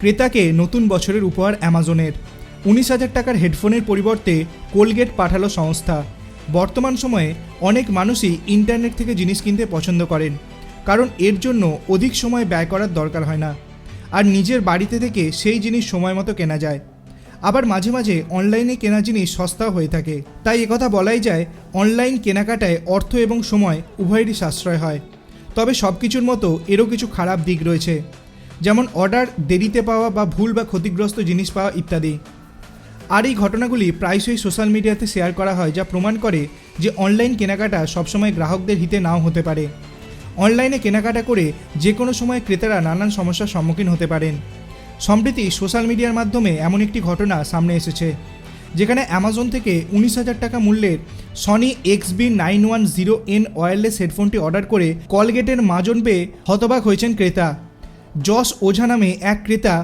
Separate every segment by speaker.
Speaker 1: ক্রেতাকে নতুন বছরের উপহার অ্যামাজনের। উনিশ হাজার টাকার হেডফোনের পরিবর্তে কোলগেট পাঠালো সংস্থা। বর্তমান সময়ে অনেক মানুষই ইন্টারনেট থেকে জিনিস কিনতে পছন্দ করেন, কারণ এর জন্য অধিক সময় ব্যয় করার দরকার হয় না। আর নিজের বাড়িতে থেকে সেই জিনিস সময় মতো কেনা যায়। আবার মাঝে মাঝে অনলাইনে কেনা জিনিস সস্তাও হয়ে থাকে। তাই একথা বলাই যায়, অনলাইন কেনাকাটায় অর্থ এবং সময় উভয়েরই সাশ্রয় হয়। তবে সব কিছুর মতো এরও কিছু খারাপ দিক রয়েছে। যেমন অর্ডার, দেরিতে পাওয়া বা ভুল বা ক্ষতিগ্রস্ত জিনিস পাওয়া ইত্যাদি। আর এই ঘটনাগুলি প্রায়শই সোশ্যাল মিডিয়াতে শেয়ার করা হয়, যা প্রমাণ করে যে অনলাইন কেনাকাটা সবসময় গ্রাহকদের হিতে নাও হতে পারে। অনলাইনে কেনাকাটা করে যে কোনো সময় ক্রেতারা নানান সমস্যার সম্মুখীন হতে পারেন। সম্প্রতি সোশ্যাল মিডিয়ার মাধ্যমে এমন একটি ঘটনা সামনে এসেছে, যেখানে অ্যামাজন থেকে উনিশ হাজার টাকা মূল্যের Sony X B nine one zero N wireless হেডফোনটি অর্ডার করে কলগেটের মাজন পেয়ে হতবাক হয়েছেন ক্রেতা। যশ ওঝা নামে এক ক্রেতা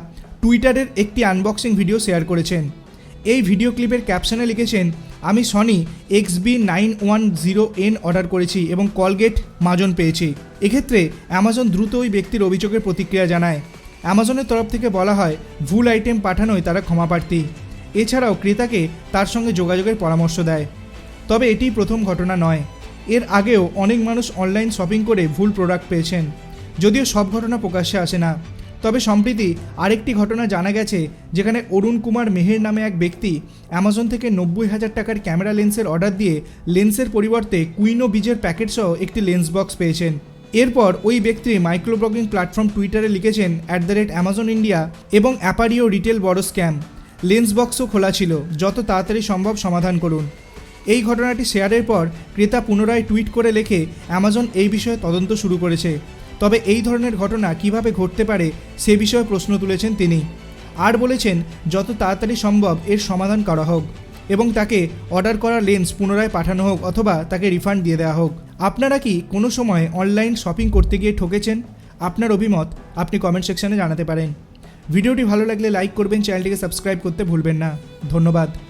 Speaker 1: টুইটারের একটি আনবক্সিং ভিডিও শেয়ার করেছেন। এই ভিডিও ক্লিপের ক্যাপশনে লিখেছেন, আমি Sony X B nine one zero N order করেছি এবং কলগেট মাজন পেয়েছি। এক্ষেত্রে অ্যামাজন দ্রুত ওই ব্যক্তির অভিযোগের প্রতিক্রিয়া জানায়। অ্যামাজনের তরফ থেকে বলা হয়, ভুল আইটেম পাঠানোয় তারা ক্ষমাপ্রার্থী এছাড়াও ক্রেতাকে তার সঙ্গে যোগাযোগের পরামর্শ দেয়। তবে এটি প্রথম ঘটনা নয়। এর আগেও অনেক মানুষ অনলাইন শপিং করে ভুল প্রোডাক্ট পেয়েছেন। যদিও সব ঘটনা প্রকাশ্যে আসে না। তবে সম্প্রতি আরেকটি ঘটনা জানা গেছে, যেখানে অরুণ কুমার মেহের নামে এক ব্যক্তি অ্যামাজন থেকে নব্বই হাজার টাকার ক্যামেরা লেন্সের অর্ডার দিয়ে লেন্সের পরিবর্তে কুইনো বীজের প্যাকেট সহ একটি লেন্স বক্স পেয়েছেন। এরপর ওই ব্যক্তি মাইক্রোব্লগিং প্ল্যাটফর্ম টুইটারে লিখেছেন, at the rate Amazon India এবং অ্যাপারিও রিটেল বড় স্ক্যাম। লেন্স বক্সও খোলা ছিল। যত তাড়াতাড়ি সম্ভব সমাধান করুন। এই ঘটনাটি শেয়ারের পর ক্রেতা পুনরায় টুইট করে লেখে, অ্যামাজন এই বিষয়ে তদন্ত শুরু করেছে। তবে এই ধরনের ঘটনা কীভাবে ঘটতে পারে সে বিষয়ে প্রশ্ন তুলেছেন তিনি। আর বলেছেন, যত তাড়াতাড়ি সম্ভব এর সমাধান করা হোক এবং তাকে অর্ডার করা লেন্স পুনরায় পাঠানো হোক অথবা তাকে রিফান্ড দিয়ে দেওয়া হোক। আপনারা কি কোনো সময় অনলাইন শপিং করতে গিয়ে ঠকেছেন? আপনার অভিমত আপনি কমেন্ট সেকশনে জানাতে পারেন। ভিডিওটি ভালো লাগলে লাইক করবেন, চ্যানেলটিকে সাবস্ক্রাইব করতে ভুলবেন না। ধন্যবাদ।